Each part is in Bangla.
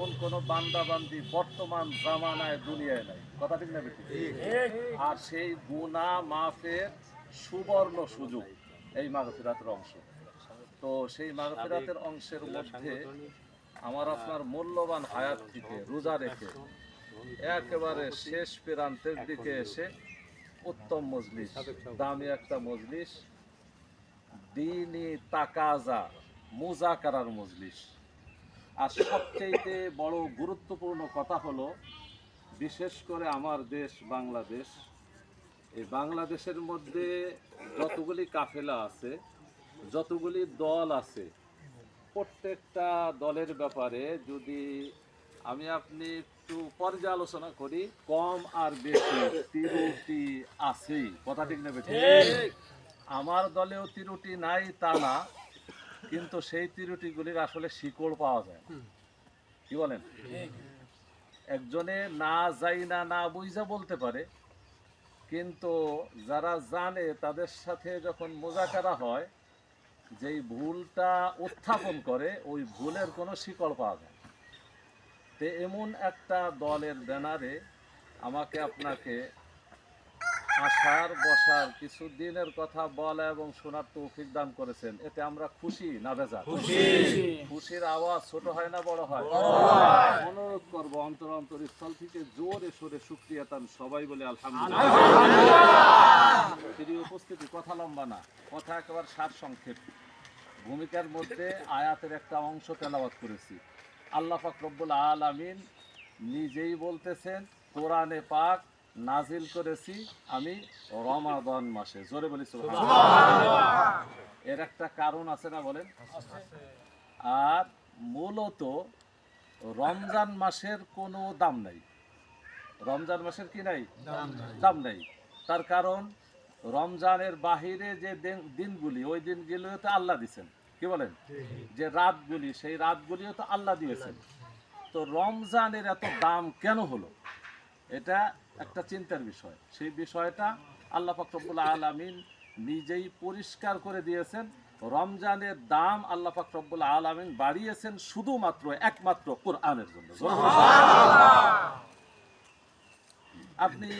এমন কোন বান্দাবান্দি বর্তমান জামানায় দুনিয়ায় নাই। কথা ঠিক না আর সেই গুণা মাফের সুবর্ণ সুযোগ এই মাগফিরাতের অংশ। তো সেই মাগফিরাতের অংশের মধ্যে আমার আপনার মূল্যবান হায়াত থেকে রোজা রেখে একেবারে শেষ প্রান্তের দিকে এসে উত্তম মজলিস দামি একটা মজলিস দিনই তাকাজা মুজাকারার মজলিস আর সবচেয়ে বড় গুরুত্বপূর্ণ কথা হলো বিশেষ করে আমার দেশ বাংলাদেশ। এই বাংলাদেশের মধ্যে যতগুলি কাফেলা আছে যতগুলি দল আছে প্রত্যেকটা দলের ব্যাপারে যদি আমি আপনি একটু পর্যালোচনা করি কম আর বেশি তিরুটি আছেই। কথা ঠিক নেবে আমার দলেও তিরুটি নাই তা না। কিন্তু সেই তিরুটিগুলির আসলে শিকড় পাওয়া যায়। কি বলেন একজনে না যাই না না বুঝা বলতে পারে কিন্তু যারা জানে তাদের সাথে যখন মোজাকারা হয় যেই ভুলটা উত্থাপন করে ওই ভুলের কোনো শিকড় পাওয়া যায়। তে এমন একটা দলের ব্যানারে আমাকে আপনাকে আসার বসার কিছু দিনের কথা বলা এবং শোনার তৌফিক দান করেছেন। এতে আমরা খুশি না বেজা খুশির আওয়াজ ছোট হয় না বড় হয়? অনুরোধ করব অন্তর অন্তর স্থল থেকে জোরে সোরে শুক্রিয়া তান সবাই বলে আলহামদুলিল্লাহ। প্রিয় উপস্থিতি কথা লম্বা না কথা একেবারে সার সংক্ষেপ। ভূমিকার মধ্যে আয়াতের একটা অংশ তেলাওয়াত করেছি। আল্লাহ পাক রব্বুল আলামিন নিজেই বলতেছেন কোরআনে পাক নাজিল করেছি আমি রমাদান মাসে। জোরে বলি এর একটা কারণ আছে না বলেন? আর মূলত রমজান মাসের কোনো দাম নাই। রমজান মাসের কি নাই? দাম নাই। তার কারণ রমজানের বাহিরে যে দিন- দিনগুলি ওই দিনগুলিও তো আল্লাহ দিছেন। কি বলেন? যে রাতগুলি সেই রাতগুলিও তো আল্লাহ দিয়েছেন। তো রমজানের এত দাম কেন হলো? এটা একটা চিন্তার বিষয়। সেই বিষয়টা আল্লাহ ফাকরবুল আলমিন নিজেই পরিষ্কার করে দিয়েছেন। রমজানের দাম আল্লাহ ফাকরবুল আলমিন বাড়িয়েছেন শুধুমাত্র, একমাত্র কোরআনের জন্য। আপনি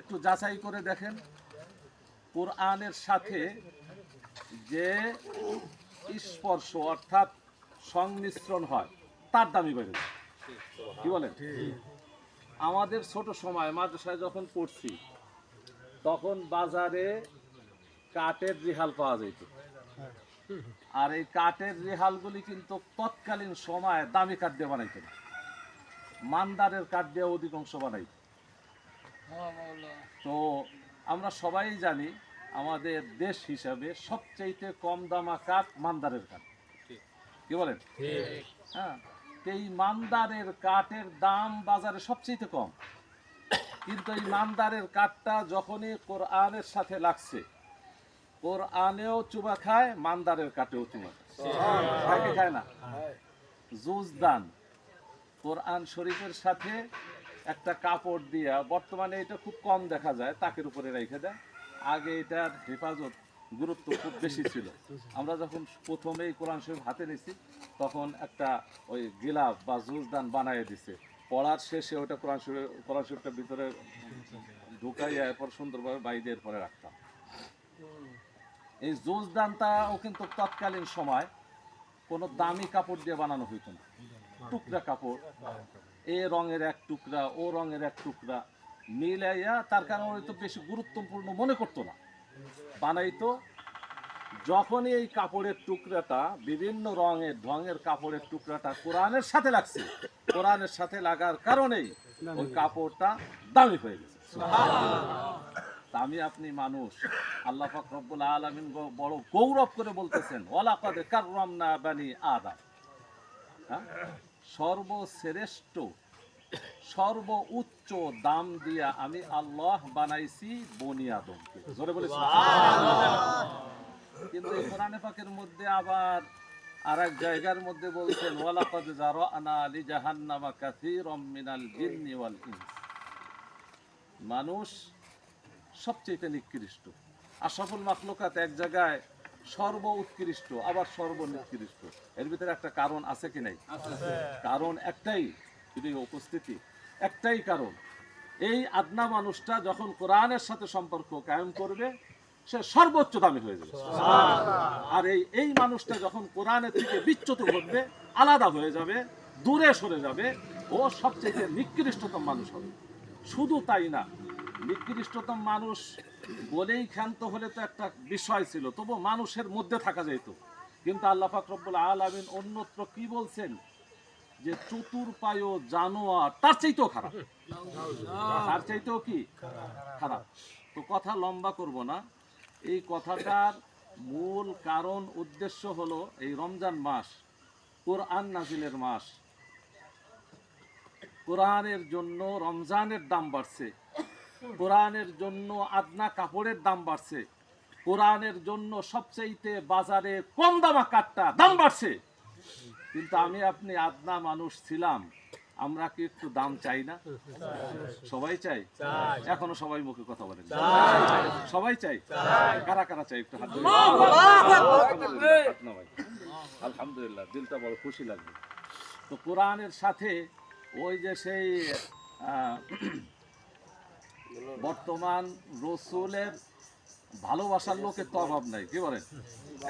একটু যাচাই করে দেখেন, কোরআনের সাথে যে স্পর্শ অর্থাৎ সংমিশ্রণ হয়, তার দামই বেড়ে যায় কি বলেন? আমাদের ছোট সময় মাদ্রাসায় যখন পড়ছি তখন বাজারে কাঠের রিহাল পাওয়া যেত। আর এই কাঠের রেহালগুলি কিন্তু তৎকালীন সময় দামি কাঠ দিয়ে বানাইতো না মান্দারের কাঠ দিয়ে অধিকাংশ বানাইত তো আমরা সবাই জানি আমাদের দেশ হিসাবে সবচাইতে কম দামা কাঠ মান্দারের কাঠ। কি বলেন? হ্যাঁ। এই মান্দারের কাঠের দাম বাজারে সবচেয়ে কম। কিন্তু এই মান্দারের কাঠটা যখনই কোরআনের সাথে লাগছে কোরআনেও চুবা খায় মান্দারের কাঠেও চুবা খায়। খায় না? জুজদান কোরআন শরীফের সাথে একটা কাপড় দিয়া বর্তমানে এটা খুব কম দেখা যায় তাকের উপরে রেখে দেয়। আগে এটার হেফাজত গুরুত্ব খুব বেশি ছিল। আমরা যখন প্রথমেই কোরআন শরীফ হাতে নিছি, তখন একটা ওই গিলাফ বা জুজদান বানায় দিছে। পড়ার শেষে ওটা কোরআন শরীফ, কোরআন শরীফটার ভিতরে ঢুকাইয়া এরপর সুন্দরভাবে বাইরে পরে রাখতাম। এই জুজদানটাও কিন্তু তৎকালীন সময় কোনো দামি কাপড় দিয়ে বানানো হইতো না। টুকরা কাপড়, এ রঙের এক টুকরা, ও রঙের এক টুকরা মিলাইয়া তার কারণে হয়তো বেশি গুরুত্বপূর্ণ মনে করতো না। বানাইতো। যখনই এই কাপড়ের টুকরাটা, বিভিন্ন রঙের, ঢঙের কাপড়ের টুকরাটা কোরআনের সাথে লাগছে, কোরআনের সাথে লাগার কারণেই ওই কাপড়টা দামি হয়ে গেছে। আমি আপনি মানুষ, আল্লাহ পাক রব্বুল আলামিন বড় গৌরব করে বলতেছেন, ওয়ালাকাদ কাররামনা বানি আদম। হ্যাঁ? সর্বশ্রেষ্ঠ সর্ব উচ্চ দাম দিয়া আমি আল্লাহ বানাইছি বনি আদমকে। জোরে বলেছি কিন্তু এই কোরআনে পাকের মধ্যে আবার আর এক জায়গার মধ্যে বলছেন ওয়ালাকাদ লি জাহান্নামা কাসীরাম মিনাল জিন্নি ওয়াল ইনস। মানুষ সবচেয়ে নিকৃষ্ট। আশরাফুল মাখলুকাত এক জায়গায় সর্ব উৎকৃষ্ট আবার সর্বনিকৃষ্ট। এর ভিতরে একটা কারণ আছে কি নাই? কারণ একটাই যদি উপস্থিতি একটাই কারণ এই আদনা মানুষটা যখন কোরআনের সাথে সম্পর্ক কায়েম করবে সে সর্বোচ্চ দামি হয়ে যাবে। আর এই এই মানুষটা যখন কোরআনের থেকে বিচ্যুত ঘটবে আলাদা হয়ে যাবে দূরে সরে যাবে ও সবচেয়ে নিকৃষ্টতম মানুষ হবে। শুধু তাই না নিকৃষ্টতম মানুষ বলেই ক্ষান্ত হলে তো একটা বিষয় ছিল তবু মানুষের মধ্যে থাকা যেত। কিন্তু আল্লাহ ফাকরবুল আলমিন অন্যত্র কি বলছেন? যে চতুর চতুর্পায় জানোয়ার, তার চাইতেও খারাপ। তার চাইতেও কি? খারাপ। তো কথা লম্বা করব না। এই কথাটার মূল কারণ, উদ্দেশ্য হলো এই রমজান মাস, কোরআন নাজিলের মাস। কোরআনের জন্য রমজানের দাম বাড়ছে। কোরআনের জন্য আদনা কাপড়ের দাম বাড়ছে। কোরআনের জন্য সবচাইতে বাজারে কম দামা কাঠটা দাম বাড়ছে। কিন্তু আমি আপনি আদনা মানুষ ছিলাম আমরা কি একটু দাম চাই না? সবাই চাই? এখনও সবাই মুখে কথা বলেন। সবাই চাই? কারা কারা চাই? একটু হাত আলহামদুলিল্লাহ, দিলটা বড় খুশি লাগবে তো কোরআনের সাথে ওই যে সেই বর্তমান রসুলের ভালোবাসার লোকের তো অভাব নাই কি বলেন?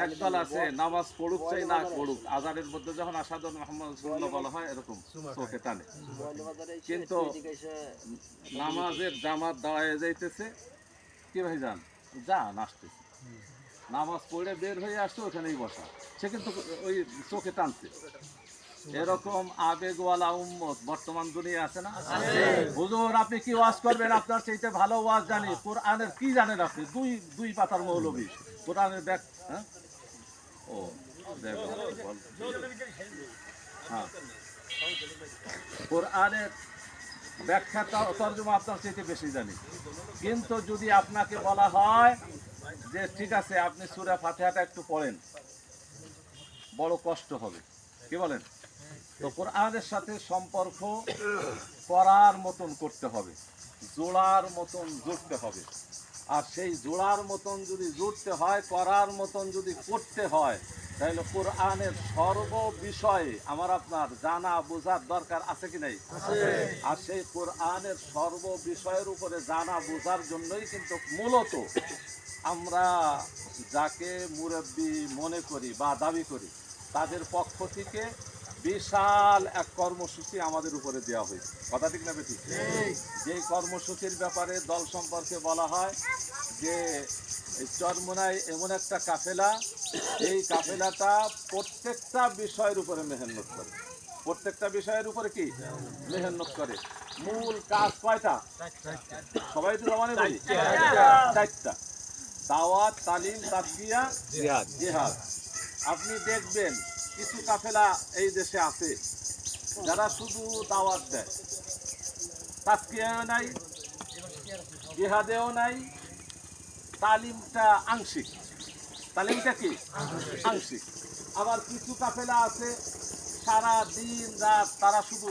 একদল আছে নামাজ পড়ুক চাই না পড়ুক। আজানের মধ্যে যখন আসাদ মোহাম্মদ বলা হয় এরকম। চোখে টানে। কিন্তু নামাজের জামাত দাঁড়ায় যাইতেছে কি ভাই যান যা আসতেছে। নামাজ পড়ে বের হয়ে আসছে ওখানেই বসা। সে কিন্তু ওই চোখে টানছে। এরকম আবেগওয়ালা উম্মত বর্তমান দুনিয়া আছে না? হুজুর আপনি কি ওয়াজ করবেন? আপনার সেইটা ভালো ওয়াজ জানি। কোরআনের কি জানেন আপনি? দুই দুই পাতার মৌলবী। কোরআনের ব্যাগ হ্যাঁ? ও, দেখ। হ্যাঁ। কোরআনের ব্যাখ্যা ত- তর্জমা আপনার চাইতে বেশি জানি। কিন্তু যদি আপনাকে বলা হয় যে, ঠিক আছে, আপনি সুরা ফাতিহাটা একটু পড়েন, বড় কষ্ট হবে। কি বলেন? তো কোরআনের সাথে সম্পর্ক করার মতন করতে হবে, জোড়ার মতন জুড়তে হবে। আর সেই জোড়ার মতন যদি জুড়তে হয় করার মতন যদি করতে হয় তাহলে কোরআনের সর্ব বিষয়ে আমার আপনার জানা বোঝার দরকার আছে কি নাই? আর সেই কোরআনের সর্ব বিষয়ের উপরে জানা বোঝার জন্যই কিন্তু মূলত আমরা যাকে মুরব্বী মনে করি বা দাবি করি তাদের পক্ষ থেকে বিশাল এক কর্মসূচি আমাদের উপরে দেওয়া হয়েছে। কথা ঠিক না বেঠিক? যেই কর্মসূচির ব্যাপারে দল সম্পর্কে বলা হয় যে এই চরমোনায় এমন একটা কাফেলা এই কাফেলাটা প্রত্যেকটা বিষয়ের উপরে মেহনত করে। প্রত্যেকটা বিষয়ের উপরে কি? মেহনত করে। মূল কাজ কয়টা? সবাই তো জমানে বলি। চারটা। দাওয়াত তালিম তাসকিয়া জিহাদ। জিহাদ। আপনি দেখবেন কিছু কাফেলা এই দেশে আছে, যারা শুধু দাওয়াত দেয়। তাস্কিয়াও নাই, জিহাদেও নাই, তালিমটা আংশিক। তালিমটা কি? আংশিক। আবার কিছু কাফেলা আছে, সারা দিন রাত তারা শুধু